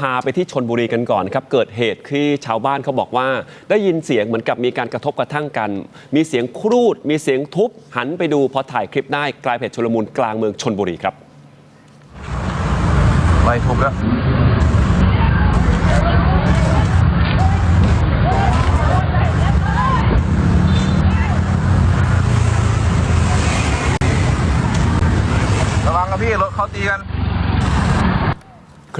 พาไปที่ชนบุรีกันก่อนครับ เกิดเหตุที่ชาวบ้านเขาบอกว่า ได้ยินเสียงเหมือนกับมีการกระทบกระทั่งกัน มีเสียงครูด มีเสียงทุบ หันไปดูพอถ่ายคลิปได้กลายเป็นชุลมุนกลางเมืองชนบุรีครับไม่ทุบแล้วระวังครับพี่รถเขาตีกัน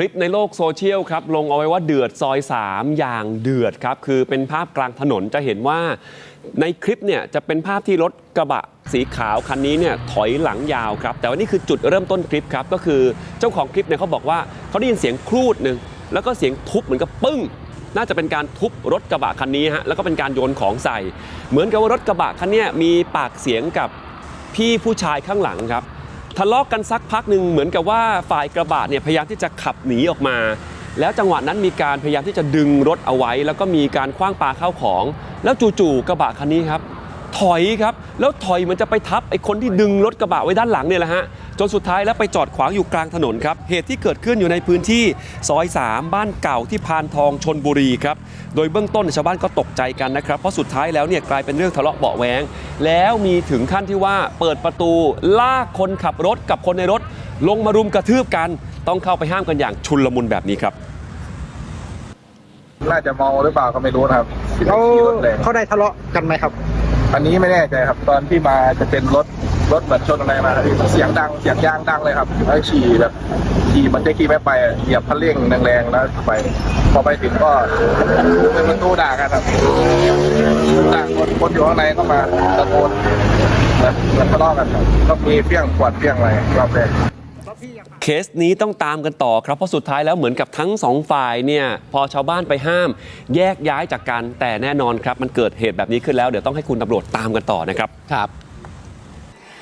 ลิปในโลกโซเชียลครับลงเอาไว้ว่าเดือดซอย 3 อย่างเดือดครับ คือเป็นภาพกลางถนนจะเห็นว่า ในคลิปเนี่ยจะเป็นภาพที่รถกระบะสีขาวคันนี้เนี่ยถอยหลังยาวครับ แต่ว่านี่คือจุดเริ่มต้นคลิปครับ ก็คือเจ้าของคลิปเนี่ยเขาบอกว่าเขาได้ยินเสียงครูดหนึ่งแล้วก็เสียงทุบเหมือนกับปึ้ง น่าจะเป็นการทุบรถกระบะคันนี้ฮะแล้วก็เป็นการโยนของใส่ เหมือนกับว่ารถกระบะคันนี้มีปากเสียงกับพี่ผู้ชายข้างหลังครับ ทะเลาะกกันสักพักหนึ่งเหมือนกับว่าฝ่ายกระบะเนี่ยพยายามที่จะขับหนีออกมา แล้วจังหวะนั้นมีการพยายามที่จะดึงรถเอาไว้ แล้วก็มีการคว้างปาเข้าวของ แล้วจู่ๆกระบะคันนี้ครับถอยครับแล้วถอยเหมันจะไปทับไอ้คนที่ดึงรถกระบะไว้ด้านหลังเนี่ยแหละฮะ จนสุดท้ายแล้วไปจอดขวางอยู่กลางถนนครับ เหตุที่เกิดขึ้นอยู่ในพื้นที่ซอย 3 บ้านเก่าที่พานทองชนบุรีครับ โดยเบื้องต้นชาวบ้านก็ตกใจกันนะครับ เพราะสุดท้ายแล้วเนี่ยกลายเป็นเรื่องทะเลาะเบาะแวง แล้วมีถึงขั้นที่ว่าเปิดประตูลากคนขับรถกับคนในรถ ลงมารุมกระทืบกัน ต้องเข้าไปห้ามกันอย่างชุลมุนแบบนี้ครับ น่าจะเมาหรือเปล่าก็ไม่รู้นะครับเขาขี่รถแรงเขาได้ทะเลาะกันไหมครับ อันนี้ไม่แน่ใจครับ ตอนที่มาจะเป็นรถ รถเหมือนชนอะไรมาครับพี่เสียงดังเสียงยางดังเลยครับแล้วขี่แบบขี่มันจะขี่ไม่ไปเหยียบคันเร่งแรงๆแล้วไปพอไปถึงก็เป็นประตูด่ากันครับด่าคนคนอยู่ข้างในก็มาตะโกนแบบเหมือนทะเลาะกันครับก็มีเพี้ยงขวดเพี้ยงอะไรรอบแรกเคสนี้ต้องตามกันต่อครับ เพราะสุดท้ายแล้วเหมือนกับทั้งสองฝ่ายเนี่ยพอชาวบ้านไปห้าม แยกย้ายจากกันแต่แน่นอนครับ มันเกิดเหตุแบบนี้ขึ้นแล้วเดี๋ยวต้องให้คุณตำรวจตามกันต่อนะครับครับ